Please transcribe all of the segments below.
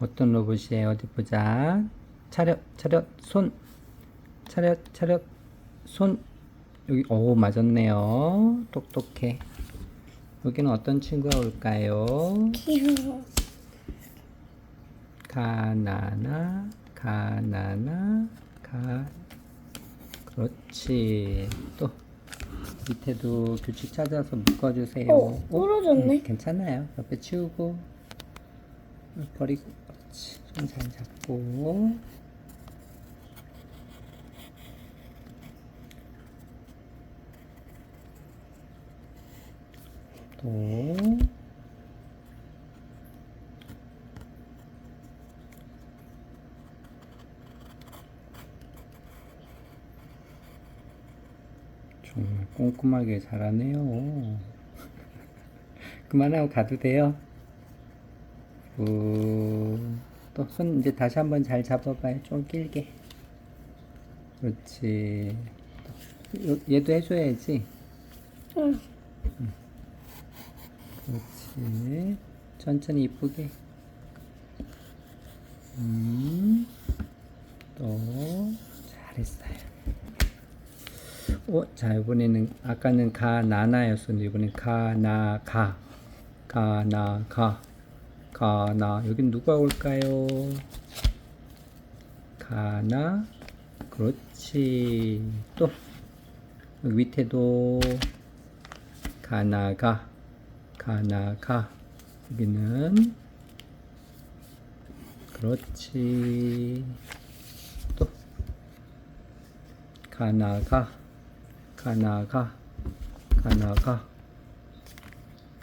어떤 로봇이에요? 어디 보자. 차렷, 차렷, 손. 차렷, 차렷, 손. 여기, 오, 맞았네요. 똑똑해. 여기는 어떤 친구가 올까요? 귀여워. 가나나, 가나나, 가. 그렇지. 또, 밑에도 규칙 찾아서 묶어주세요. 어, 부러졌네. 음, 괜찮아요. 옆에 치우고, 버리고, 그렇지. 손잘 잡고. 또, 정말 꼼꼼하게 잘하네요. 그만하고 가도 돼요. 또 손 이제 다시 한번 잘 잡아봐요. 좀 길게. 그렇지. 요- 얘도 해줘야지. 응. 그렇지. 천천히 이쁘게. 음. 또 잘했어요. 어, 자 이번에는 아까는 가 나나였었는데 이번엔 가나 가. 가나 가. 가나 여긴 누가 올까요? 가나? 그렇지. 또 밑에도 가나가 가나가. 여기는 그렇지. 또 가나가 가나가 가나가.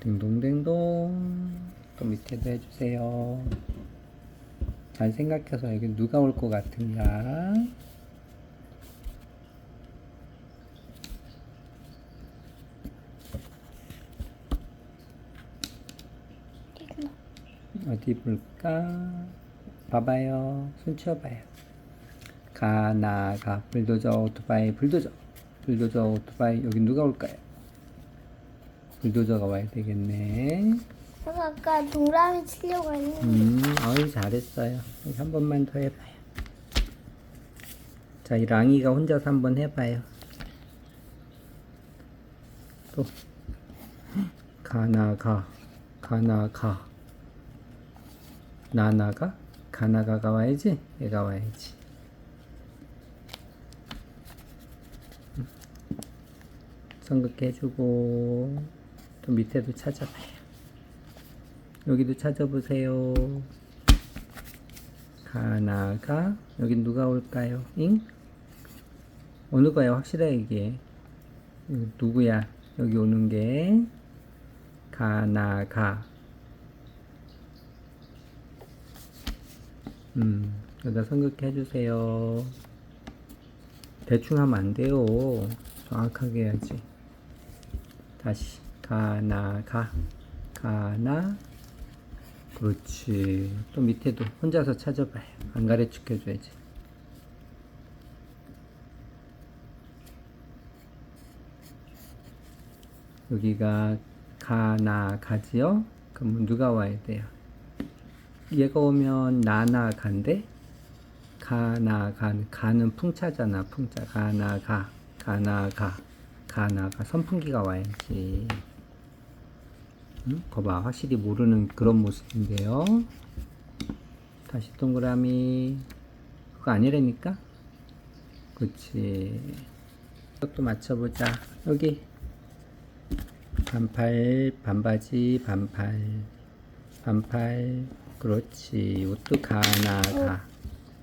딩동댕동 또 밑에도 해주세요 잘 생각해서 여기 누가 올 것 같은가 어디 볼까? 봐봐요. 손 치워봐요. 가, 나, 가. 불도저, 오토바이, 불도저. 불도저, 오토바이. 여기 누가 올까요? 불도저가 와야 되겠네. 아까 동그라미 치려고 했는데 음, 어이, 잘했어요. 한 번만 더 해봐요. 자, 이 랑이가 혼자서 한 번 해봐요. 또. 가나가, 가나가. 나나가, 가나가가 와야지. 얘가 와야지. 음. 성극해 해주고, 또 밑에도 찾아봐요. 여기도 찾아보세요. 가나가 여기 누가 올까요? 잉? 어느 거야? 확실해 이게. 누구야? 여기 오는 게 가나가. 음, 여기다 선긋게 해주세요. 대충 하면 안 돼요. 정확하게 해야지. 다시 가나가 가나 그렇지. 또 밑에도 혼자서 찾아봐요. 안 가르쳐 줘야지. 여기가 가나 가지요? 그러면 누가 와야 돼요? 얘가 오면 나나 간데 가나 간 가는 풍차잖아. 풍차 가나 가 가나 가 가나 가 선풍기가 와야지. 응? 거봐 확실히 모르는 그런 모습인데요. 다시 동그라미. 그거 아니라니까? 그치. 이것도 맞춰보자. 여기. 반팔 반바지 반팔. 반팔. 그렇지. 이것도 가나가.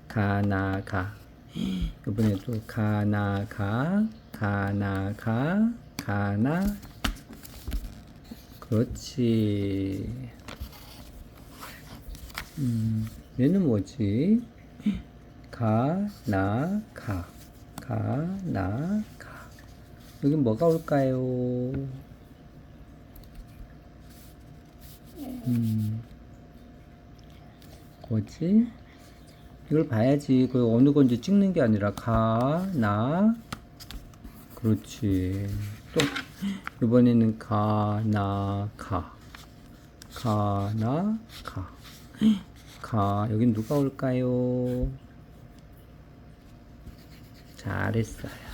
가나가. 이번에도 가나가. 가나가. 가나 그렇지. 음, 얘는 뭐지? 가, 나, 가. 가, 나, 가. 여긴 뭐가 올까요? 음, 뭐지? 이걸 봐야지. 그 어느 건지 찍는 게 아니라 가, 나, 그렇지. 또 이번에는 가, 나, 가. 가, 나, 가. 가, 가. 여긴 누가 올까요? 잘했어요.